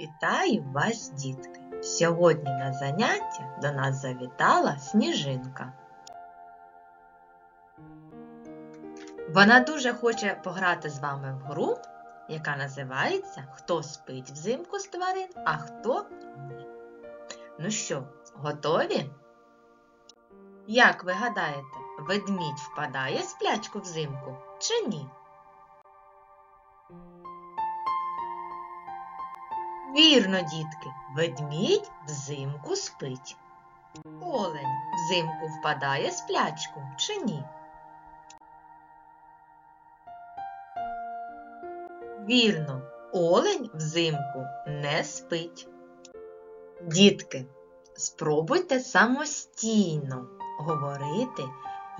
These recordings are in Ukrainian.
Вітаю вас, дітки! Сьогодні на заняття до нас завітала сніжинка. Вона дуже хоче пограти з вами в гру, яка називається Хто спить взимку з тварин, а хто ні. Ну що, готові? Як ви гадаєте, ведмідь впадає сплячку взимку чи ні? Вірно, дітки, ведмідь взимку спить. Олень взимку впадає сплячку чи ні? Вірно, олень взимку не спить. Дітки, спробуйте самостійно говорити,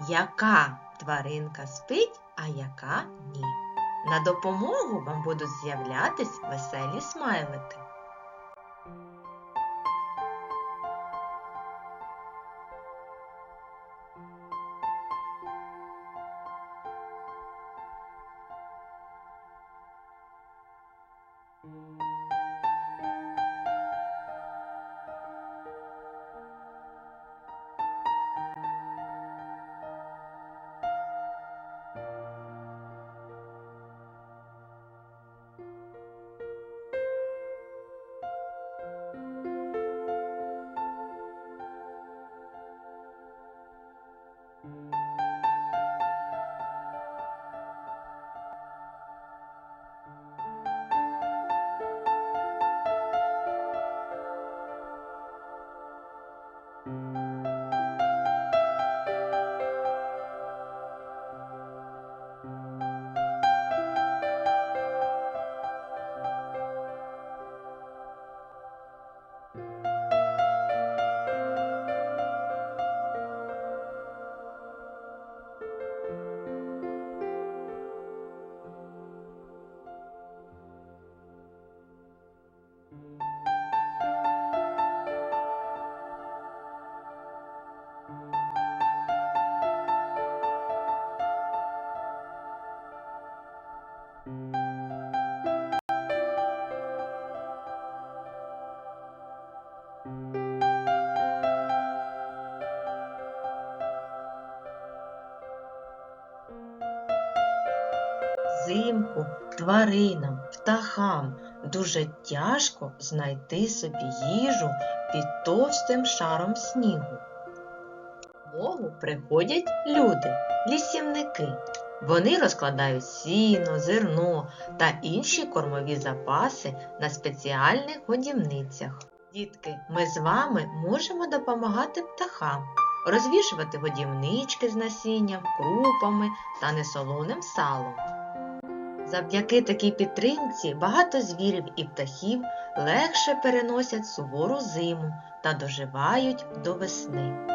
яка тваринка спить, а яка ні. На допомогу вам будуть з'являтись веселі смайлики. Взимку тваринам, птахам дуже тяжко знайти собі їжу під товстим шаром снігу. Богу приходять люди, лісівники. Вони розкладають сіно, зерно та інші кормові запаси на спеціальних годівницях. Дітки, ми з вами можемо допомагати птахам, розвішувати годівнички з насінням, крупами та несолоним салом. Завдяки такій підтримці багато звірів і птахів легше переносять сувору зиму та доживають до весни.